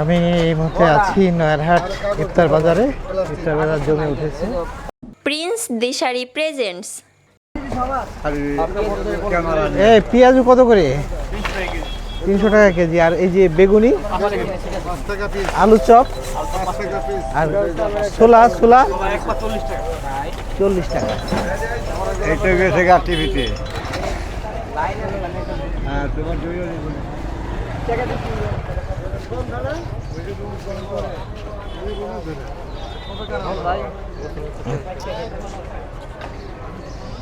আমি এই মুহূর্তে আছি নয়ারহাট ইফতার বাজারে। ইফতার বাজার জমে উঠেছে। Prince Dishari presents. এই পেঁয়াজু কত করে? তিনশো টাকা কেজি। আর এই যে বেগুনি আলু চপ আর ছোলা ছোলা চল্লিশ টাকা। এইটা গেছে হ্যাঁ তোমার জয়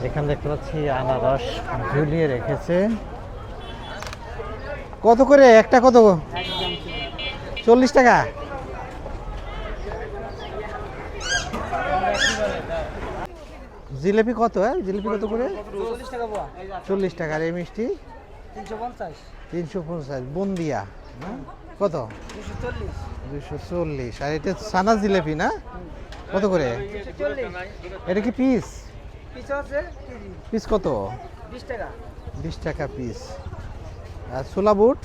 এখানে দেখতে পাচ্ছি আনারস ঝুলিয়ে রেখেছে। কত করে? একটা কত? চল্লিশ টাকা? জিলেপি কত হ্যাঁ? জিলেপি কত করে? চল্লিশ টাকা, এই মিষ্টি। তিনশো পঞ্চাশ। বন্দিয়া না? কত? দুশো চল্লিশ। আর এটা সানা জিলেপি না? কত করে? এটা কি পিস? পিস কত? বিশ টাকা। পিস। আর ছোলা বুট?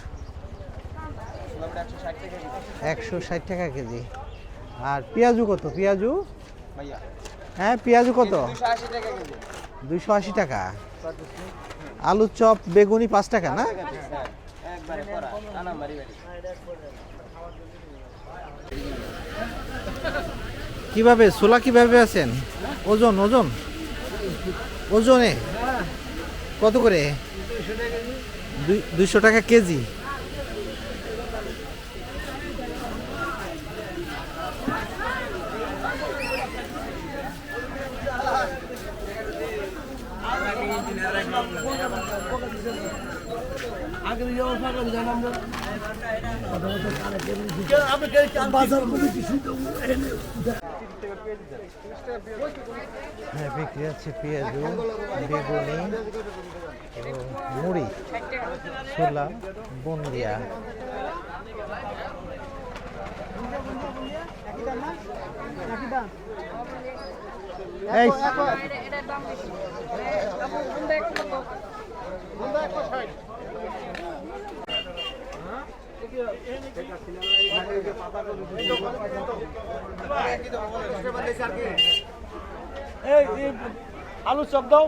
একশো ষাট টাকা কেজি। আর পেঁয়াজু কত? পেঁয়াজু? হ্যাঁ পেঁয়াজু কত? দুইশো আশি টাকা। আলু চপ, বেগুনি পাঁচ টাকা, না? কীভাবে, ছোলা কীভাবে আছেন? ওজন ওজন? ওজনে? কত করে? দুই- দুইশো টাকা কেজি। হ্যাঁ বিক্রি আছে পেঁয়াজু বেগুনি এবং মুড়ি ছোলা বন্দিয়া। এই আলু চপ দাও।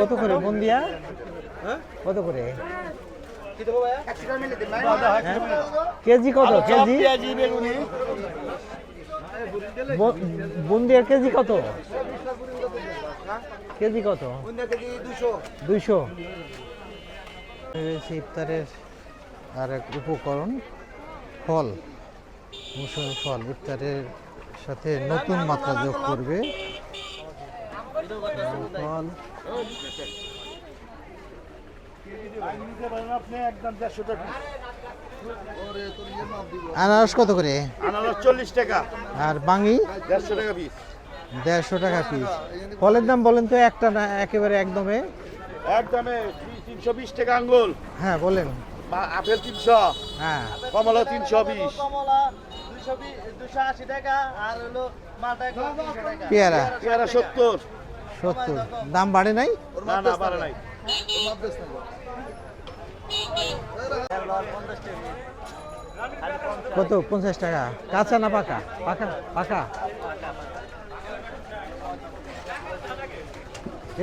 কত করে বন্দিয়া কত করে? হ্যাঁ? কেজি কত? কেজি? বুন্দিয়ার কেজি কত? কেজি কত? দুইশো। রয়েছে ইফতারের আর এক উপকরণ ফল মৌসুমি ফল। ইফতারের সাথে নতুন মাত্রা যোগ করবে। ফল। আনারস কত করে? আনারস চল্লিশ টাকা। আর বাঙি? দেড়শো টাকা পিস দেড়শো টাকা পিস ফলের দাম বলেন তো একটা না একেবারে একদমে? একদমে তিনশো বিশ টাকা আঙ্গুল। হ্যাঁ বলেন। বা আপেল তিনশো। হ্যাঁ। কমলা তিনশো বিশ। পেয়ারা। পেয়ারা সত্তর। সত্তর। দাম বাড়ে নাই? না না পারে নাই। কত? পঞ্চাশ টাকা। কাঁচা না পাকা? পাকা? পাকা?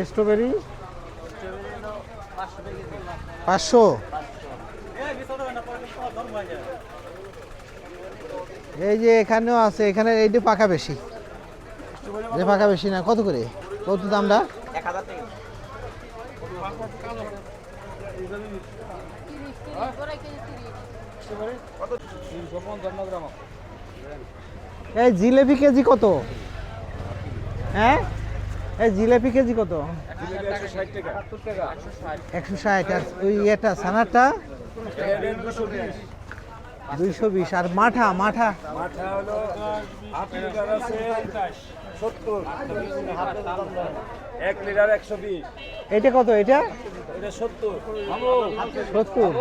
স্ট্রবেরি? পাঁচশো? এই যে এখানেও আছে, এখানে এইটা পাকা বেশি। পাকা বেশি না, কত করে? কত দামটা? এই জিলেপি কেজি কত? হ্যাঁ? এই জিলেপি কেজি কত? একশো ষাট আর ওই এটা সানারটা? দুইশো বিশ। আর মাঠা মাঠা? একশো বিশ এটা কত, এটা? সত্তর সত্তর।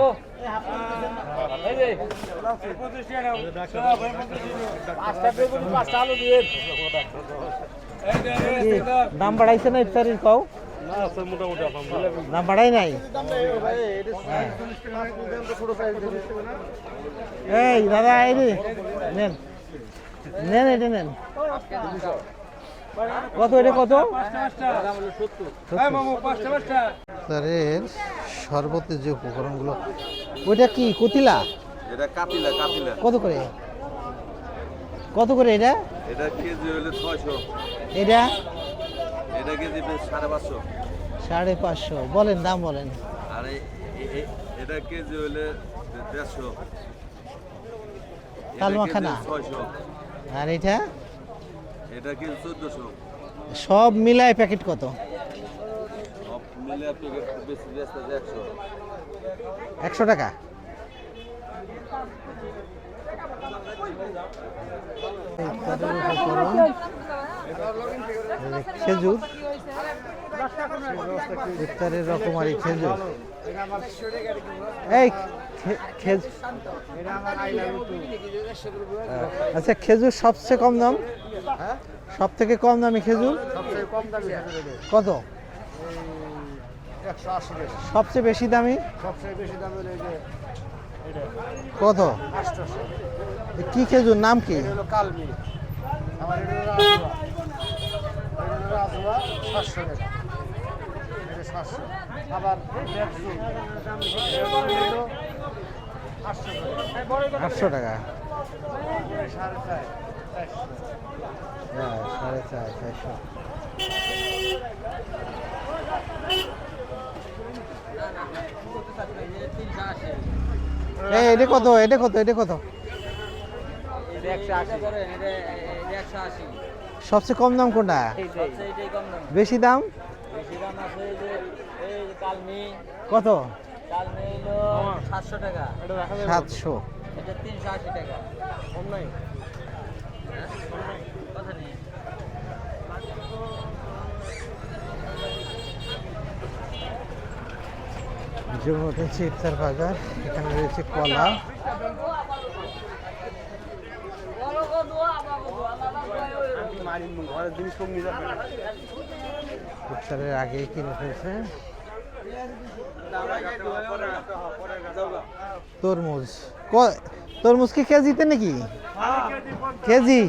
দাম বাড়াইছে না ইফতারির পাও দাম বাড়াই নাই? হ্যাঁ। এই দাদা এই নেন। নেন এটা নেন। কত এটা কত? তারের শরবতের যে উপকরণগুলো ওইটা কি কতিলা? এটা কত করে? কত করে এটা? এটা কেজি হলে এটা? এটা কেজি বেশ সাড়ে পাঁচশো। সাড়ে পাঁচশো। বলেন দাম বলেন। আর এটা কেজি হলে আর এটা? এটা কেজি চোদ্দশো। সব মিলায় প্যাকেট কত? সব মিলে আপনি বেশি টাকা ইফতারের উপকরণ, এই যে খেজুর। ইফতারের খেজুর। এই আচ্ছা খেজুর সবচেয়ে কম দাম? সব থেকে কম দামি খেজুর? কত? সবচেয়ে বেশি দামি সবচেয়ে বেশি দাম? কত? কি খেজুর? নাম কি? আটশো টাকা। হ্যাঁ সাড়ে চার চারশো। এই এটা কত? এটা কত? এটা কত? সবচেয়ে কম দাম কোনটা? বেশি দাম? কত? সাতশো টাকা। সাতশো। এটা তিনশো আশি টাকা। কম নাই। কথা নেই। জমে উঠেছে ইফতার বাজার এখানে রয়েছে কলা। ঘরের জিনিস নিয়ে যাবে আগেই কিনে ফেলছে তরমুজ। তরমুজ কি কেজিতে নাকি? কেজি?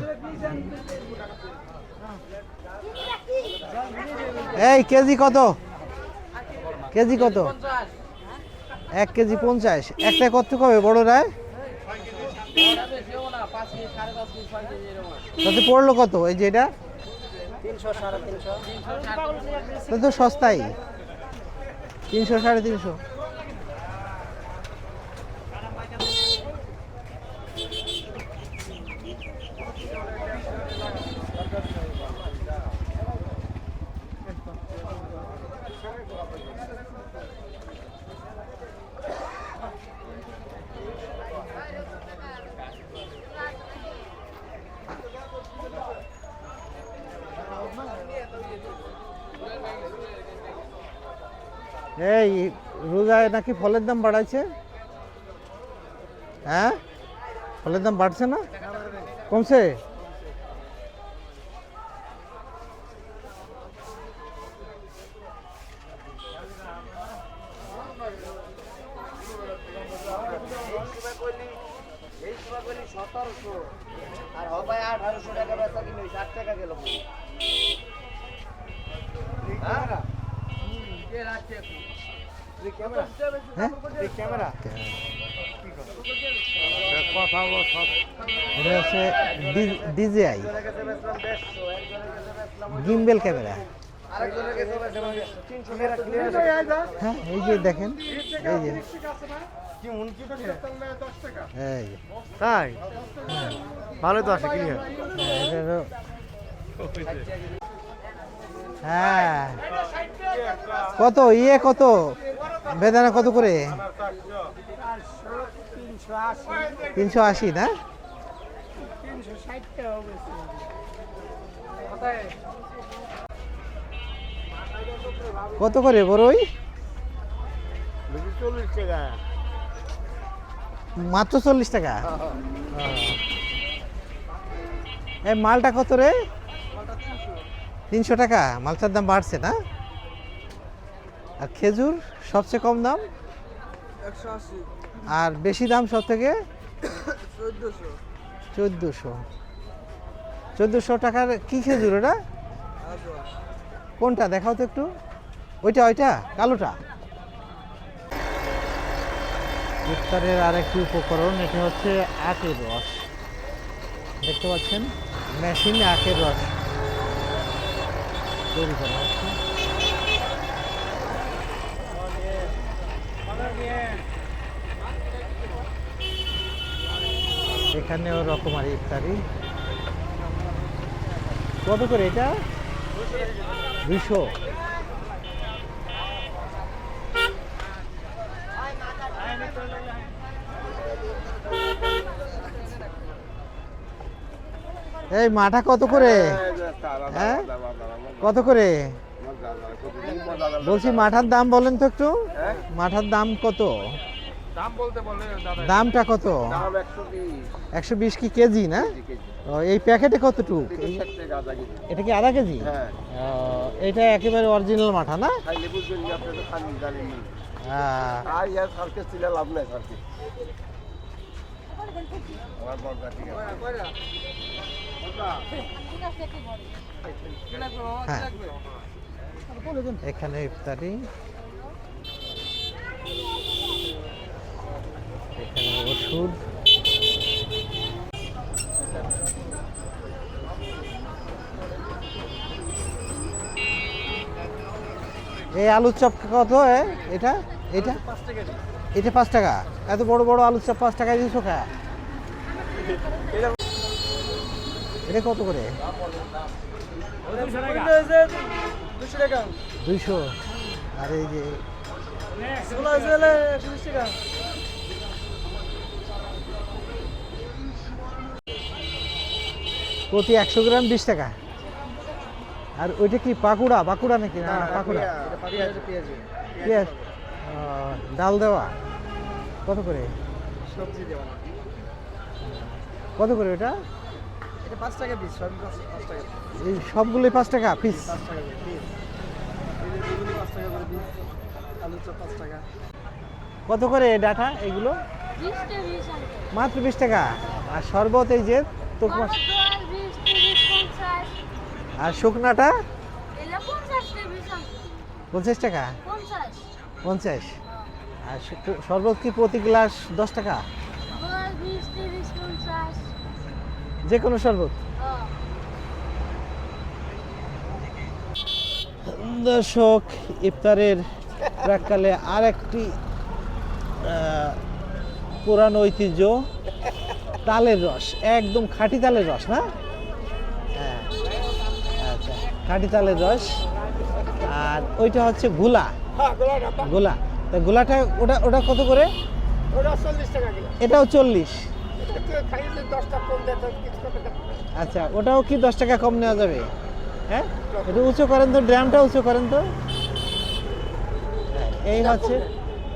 এই, কেজি কত? কেজি কত? এক কেজি পঞ্চাশ। একটা কত কবে বড়রায় তাতে পড়ল কত? এই যে এটা? তিনশো সাড়ে তো সস্তাই। তিনশো সাড়ে তিনশো। এই, রোজায় নাকি ফলের দাম বাড়াইছে? হ্যাঁ? ফলের দাম বাড়ছে না? কমছে? আর হবাই আঠারোশো টাকা বেচা কিনে ষাট টাকা গেল। হ্যাঁ ক্যামেরা হ্যাঁ এই দেখেন এই মন ভালো তো আছে ক্লিয়ার হ্যাঁ, হ্যাঁ কত ইয়ে কত বেদানা কত করে? তিনশো আশি, না? কত করে বড়ই মাত্র চল্লিশ টাকা? এই মালটা কত রে? তিনশো টাকা, মালটার দাম বাড়ছে না? আর খেজুর সবচেয়ে কম দাম? আর বেশি দাম সব থেকে? চোদ্দোশো। চোদ্দোশো। টাকার কি খেজুর ওটা? কোনটা? দেখাও তো একটু। ওইটা ওইটা? কালোটা? ইফতারের আর একটি উপকরণ এটা হচ্ছে আখের রস। দেখতে পাচ্ছেন? মেশিনে আখের রস তৈরি করা হচ্ছে। এখানেও রকমারি ইফতারি। কত করে এটা? দুশো এই মাঠা কত করে? হ্যাঁ? কত করে? বলছি মাঠার দাম বলেন তো একটু। মাঠার দাম কত? দাম বলতে বলে দাদা দামটা কত? দাম একশো বিশ। কি কেজি না? এই প্যাকেটে কতটুক? এটা কি আধা কেজি? হ্যাঁ। এটা একেবারে অরিজিনাল মাঠা না? খাইলে বুঝবেন যে আপনি তো খান জানেন নি। আর ইয়ার সার্কেস ছিল লাভ নাই সার্কেস হ্যাঁ। এখানে ইফতারি। ওষুধ। এই আলুর চপ কত এটা? এটা? এটা পাঁচ টাকা। এত বড় বড় আলুর চপ পাঁচ টাকা দিয়েছ খা এটা কত করে? দুইশো। আর এই যে প্রতি একশো গ্রাম বিশ টাকা। আর ওইটা কি পাকুড়া? বাঁকুড়া নাকি? না পাকুড়া। পেঁয়াজ ডাল দেওয়া? কত করে? সবজি দেওয়া। কত করে ওটা এটা পাঁচ টাকা পিস সবই পাঁচ পাঁচ টাকা এই সবগুলোই পাঁচ টাকা পিস কত করে ডাটা এগুলো? মাত্র বিশ টাকা। আর শরবত এই যে তো দশ বিশ তিরিশ পঞ্চাশ আর শুকনাটা? পঞ্চাশ টাকা? পঞ্চাশ। আর শরবত কি প্রতি গ্লাস দশ টাকা? যে কোনো শরবত। দর্শক ইফতারের প্রাককালে আর একটি পুরানো ঐতিহ্য তালের রস। একদম খাঁটি তালের রস না? খাঁটি তালের রস আর ওইটা হচ্ছে গুলা। গোলা তা গোলাটা ওটা ওটা কত করে? এটাও চল্লিশ। আচ্ছা ওটাও কি দশ টাকা কম নেওয়া যাবে? হ্যাঁ? একটু উঁচু করেন তো ড্রামটা উঁচু করেন তো। হ্যাঁ, এই হচ্ছে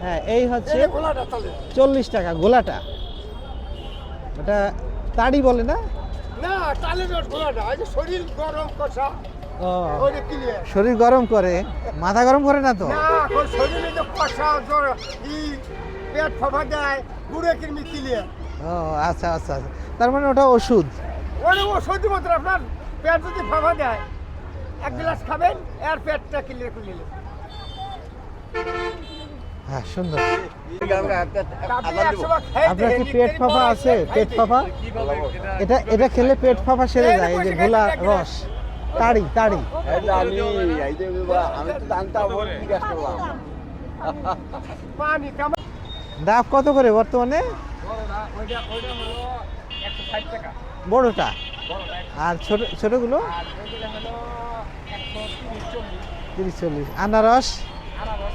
হ্যাঁ এই হচ্ছে চল্লিশ। টাকা গোলাটা। ওটা তাড়ি বলে না? না তালের গোলাটা শরীর গরম কষা। শরীর গরম করে মাথা গরম করে না তো? এখন শরীরে যে কষা জ্বর ই পেট ফাঁপা দেয় গুঁড়ে ও আচ্ছা আচ্ছা আচ্ছা। তার মানে ওটা ওষুধ? ওরে ওষুধ মাত্র আপনার। পেট যদি ফাঁপা দেয় এক গ্লাস খাবেন আর পেটটা ক্লিয়ার করে নিলেন। হ্যাঁ সুন্দর। আপনার কি পেট ফাঁপা আছে? পেট ফাঁপা এটা এটা খেলে পেট ফাঁপা সেরে যায় এই যে গোলা রস। তাড়ি তাড়ি। ডাব কত করে বর্তমানে ওইটা ওইটা হলো একশো ষাট টাকা বড়টা? আর ছোট ছোটগুলো? তিরিশ চল্লিশ। আনারস? আনারস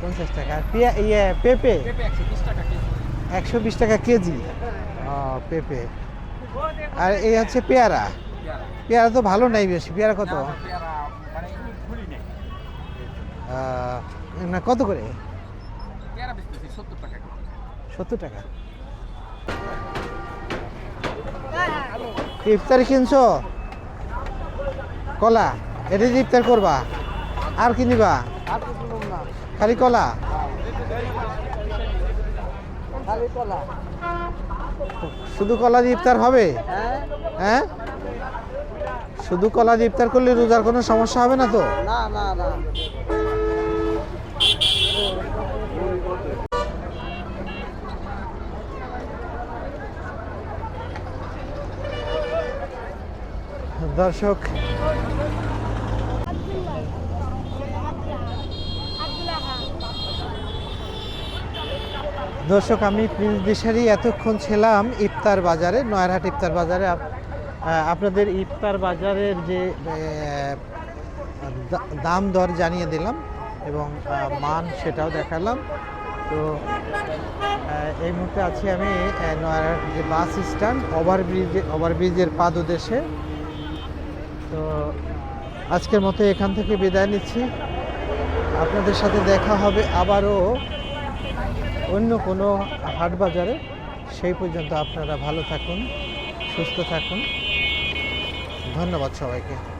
পঞ্চাশ টাকা। আর পিয়া ইয়ে পেঁপে? পেঁপে একশো বিশ টাকা কেজি একশো বিশ টাকা কেজি। ও পেঁপে। আর এই হচ্ছে পেয়ারা। পেয়ারা তো ভালো নাই বেশি পেয়ারা কত? পেয়ারা মানে না কত করে? সত্তর টাকা ইফতারি কিনছো? কলা? এটা দিয়ে ইফতার করবা? আর কি নিবা? আর কিছু নেব না খালি কলা। শুধু কলা দিয়ে ইফতার হবে? হ্যাঁ। হ্যাঁ? শুধু কলা দিয়ে ইফতার করলে রোজার কোনো সমস্যা হবে না তো? না না না। দর্শক দর্শক আমি প্রিন্স দিশারি এতক্ষণ ছিলাম ইফতার বাজারে নয়ারহাট ইফতার বাজারে। আপনাদের ইফতার বাজারের যে দাম দর জানিয়ে দিলাম এবং মান সেটাও দেখালাম। তো এই মুহূর্তে আছি আমি যে বাস স্ট্যান্ড, ওভারব্রিজ, ওভারব্রিজের পাদদেশে। তো, আজকের মতো এখান থেকে বিদায় নিচ্ছি। আপনাদের সাথে দেখা হবে আবারও অন্য কোনো হাট বাজারে। সেই পর্যন্ত আপনারা ভালো থাকুন, সুস্থ থাকুন। ধন্যবাদ সবাইকে।